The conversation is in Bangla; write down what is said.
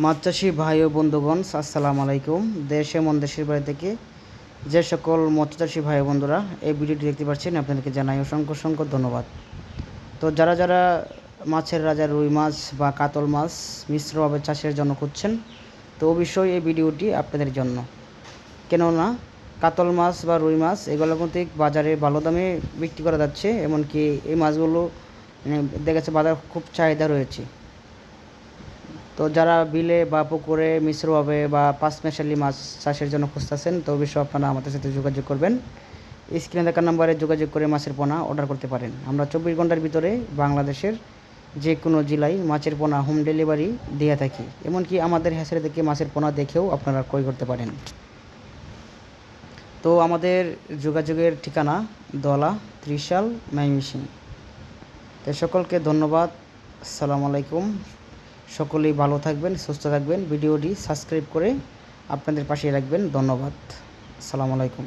মাছ চাষি ভাই ও বন্ধুগণ, আসসালামু আলাইকুম। দেশে মন দেশের বাড়ি থেকে যে সকল মৎস্য চাষি ভাই বন্ধুরা এই ভিডিওটি দেখতে পাচ্ছেন, আপনাদেরকে জানাই অসংখ্য অসংখ্য ধন্যবাদ। তো যারা যারা মাছের রাজা রুই মাছ বা কাতল মাছ মিশ্রভাবে চাষের জন্য খুঁজছেন, তো অবশ্যই এই ভিডিওটি আপনাদের জন্য। কেননা, কাতল মাছ বা রুই মাছ এগুলো কিন্তু বাজারে ভালো দামে বিক্রি করা যাচ্ছে, এমনকি এই মাছগুলো মানে দেখা যাচ্ছে বাজার খুব চাহিদা রয়েছে। তো যারা বিলে বা পুকুরে মিশ্রভাবে বা পাঁচ মেশালি মাছ চাষের জন্য খুঁজতেছেন, তো অবশ্যই আপনারা আমাদের সাথে যোগাযোগ করবেন। স্ক্রিনে দেখার নাম্বারে যোগাযোগ করে মাছের পোনা অর্ডার করতে পারেন। আমরা চব্বিশ ঘণ্টার ভিতরে বাংলাদেশের যে কোনো জেলায় মাছের পোনা হোম ডেলিভারি দিয়ে থাকি। এমনকি আমাদের হ্যাসের থেকে মাছের পোনা দেখেও আপনারা ক্রয় করতে পারেন। তো আমাদের যোগাযোগের ঠিকানা দলা ত্রিশাল মাইমিসিং তো সকলকে ধন্যবাদ। আসসালামু আলাইকুম। সকলেই ভালো থাকবেন সুস্থ থাকবেন। ভিডিওটি সাবস্ক্রাইব করে আপনাদের পাশে রাখবেন। ধন্যবাদ। আসসালামু আলাইকুম।